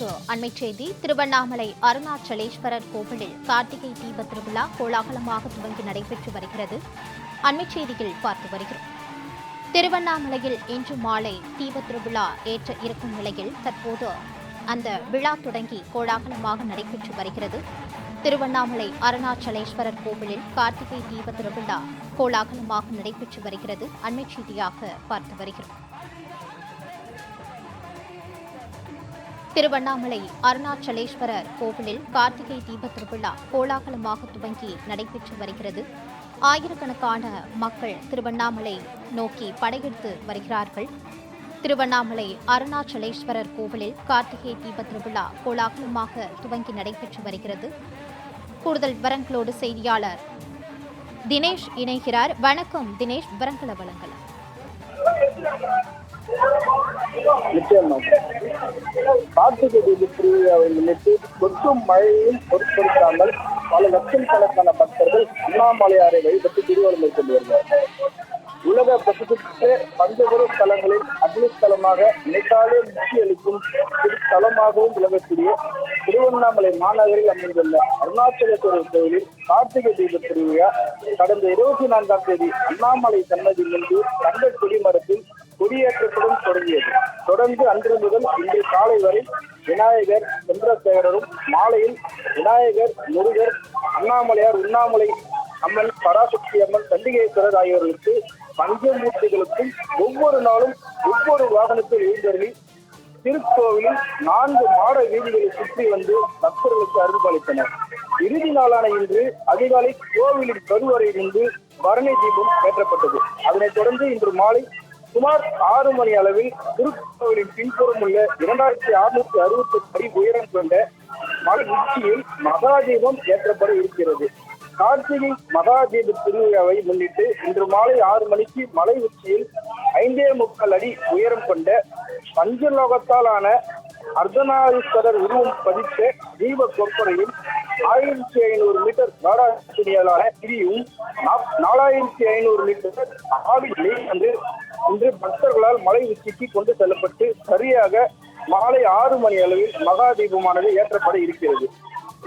மற்றொரு அண்மைச் செய்தி திருவண்ணாமலை அருணாச்சலேஸ்வரர் கோவிலில் கார்த்திகை தீப திருவிழா கோலாகலமாக துவங்கி நடைபெற்று வருகிறது. அண்மைச் செய்தியில் பார்த்து வருகிறோம். திருவண்ணாமலையில் இன்று மாலை தீப திருவிழா ஏற்ற இருக்கும் நிலையில் தற்போது அந்த விழா தொடங்கி கோலாகலமாக நடைபெற்று வருகிறது. திருவண்ணாமலை அருணாச்சலேஸ்வரர் கோவிலில் கார்த்திகை தீப திருவிழா கோலாகலமாக நடைபெற்று வருகிறது. அண்மைச் செய்தியாக பார்த்து வருகிறோம். திருவண்ணாமலை அருணாச்சலேஸ்வரர் கோவிலில் கார்த்திகை தீப திருவிழா கோலாகலமாக துவங்கி நடைபெற்று வருகிறது. ஆயிரக்கணக்கான மக்கள் திருவண்ணாமலை நோக்கி படையெடுத்து வருகிறார்கள். திருவண்ணாமலை அருணாச்சலேஸ்வரர் கோவிலில் கார்த்திகை தீப திருவிழா கோலாகலமாக துவங்கி நடைபெற்று வருகிறது. கூடுதல் விவரங்களோடு செய்தியாளர் தினேஷ் இணைகிறார். வணக்கம் தினேஷ் விவரங்களை வழங்கலாம். நிச்சயமா. கார்த்திகை தீப திருவிழாவை முன்னிட்டு கொட்டும் மழையையும் பொருட்படுத்தாமல் பல லட்சக்கணக்கான பக்தர்கள் அண்ணாமலையாரை வழிபட்டு திருவள்ளம் மேற்கொண்டு வருகிறார்கள் உலக பிரசித்த பஞ்சபுர ஸ்தலங்களில் அக்னிஸ்தலமாக நினைத்தாலே முக்தி அளிக்கும் ஸ்தலமாகவும் விளங்கக்கூடிய திருவண்ணாமலை மாநகரில் அமைந்துள்ள அருணாச்சலேஸ்வரர் கோயிலில் கார்த்திகை தீப திருவிழா கடந்த இருபத்தி நான்காம் தேதி அண்ணாமலை சன்னதி முன்பு தங்க குடிமரத்தில் கொடியேற்றத்துடன் தொடங்கியது. தொடர்ந்து அன்று முதல் இன்று காலை வரை விநாயகர் சந்திரசேகரரும் மாலையில் விநாயகர் முருகர் அண்ணாமலையார் உண்ணாமலை அம்மன் பராசக்தி அம்மன் சண்டிகேஸ்வரர் ஆகியோர்களுக்கு பஞ்சமூர்த்திகளுக்கும் ஒவ்வொரு நாளும் ஒவ்வொரு வாகனத்தில் எழுந்தருளி திருக்கோவிலில் நான்கு மாட வீதிகளை சுற்றி வந்து பக்தர்களுக்கு அருள்பாலித்தனர் இறுதி நாளான இன்று அதிகாலை கோவிலின் கருவறையிலிருந்து பரணி தீபம் ஏற்றப்பட்டது. அதனைத் தொடர்ந்து இன்று மாலை சுமார் ஆறு மணி அளவில் திருக்கோவிலின் பின்புறம் உள்ள இரண்டாயிரத்தி அறுநூத்தி அறுபத்தி அடி உயரம் கொண்ட மலை உச்சியில் மகாதீபம் ஏற்றப்பட இருக்கிறது. கார்த்திகை மகாதீப திருவிழாவை முன்னிட்டு இன்று மாலை ஆறு மணிக்கு மலை உச்சியில் ஐந்தே முக்கால் அடி உயரம் கொண்ட பஞ்சலோகத்தாலான அர்த்தநாரீஸ்வரர் உருவம் பதித்த தீப கொப்பரையும் ஆயிரத்தி ஐநூறு மீட்டர் நாடாசினியலான திரியும் நாலாயிரத்தி ஐநூறு மீட்டர் ஆவிகளை வந்து இன்று பக்தர்களால் மலை உச்சிக்கு கொண்டு செல்லப்பட்டு சரியாக மாலை ஆறு மணி அளவில் மகா தீபமானது ஏற்றப்பட இருக்கிறது.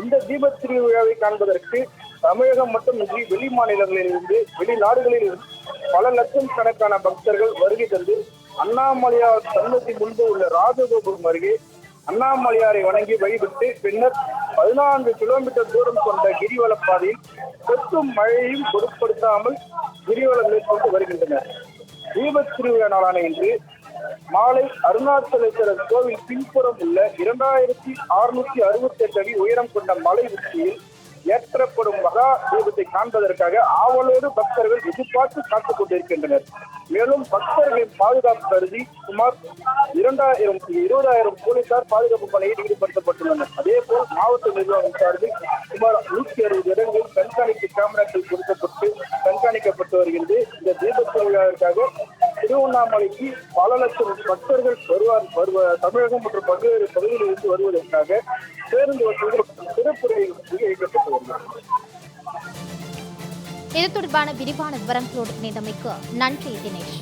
இந்த தீப திருவிழாவை காண்பதற்கு தமிழகம் மட்டுமின்றி வெளி மாநிலங்களிலிருந்து வெளிநாடுகளில் இருந்து பல லட்சம் கணக்கான பக்தர்கள் வருகை தந்து அண்ணாமலையார் சன்னதி முன்பு உள்ள ராஜகோபுரம் அருகே அண்ணாமலையாரை வணங்கி வழிபட்டு பின்னர் பதினான்கு கிலோமீட்டர் தூரம் கொண்ட கிரிவல பாதையில் மழையையும் பொருட்படுத்தாமல் கிரிவலம் மேற்கொண்டு வருகின்றனர். தீபத் திருவிழா நாளான இன்று மாலை அருணாச்சலேஸ்வரர் கோவில் பின்புறம் உள்ள இரண்டாயிரத்தி அறுநூத்தி அறுபத்தி எட்டு அடி உயரம் கொண்ட மலை உச்சியில் ஏற்றப்படும் மகா தீபத்தை காண்பதற்காக ஆவலோடு பக்தர்கள் எதிர்பார்த்து காத்துக் கொண்டிருக்கின்றனர். மேலும் பக்தர்களின் பாதுகாப்பு கருதி சுமார் இரண்டாயிரம் இருபதாயிரம் போலீசார் பாதுகாப்பு பணியில் ஈடுபடுத்தப்பட்டுள்ளனர். அதே போல் மாவட்ட நிர்வாகம் சார்பில் சுமார் நூற்றி அறுபது இடங்களில் கண்காணிப்பு பல லட்சம் பக்தர்கள் வருவார் வருவ தமிழகம் மற்றும் பல்வேறு பகுதிகளில் இருந்து வருவதற்காக பேருந்து வசதிகள் சிறப்பு இயக்கப்பட்டு வருகிறது. இது தொடர்பான விரிவான விவரங்களோடு இணைந்தமைக்கு நன்றி தினேஷ்.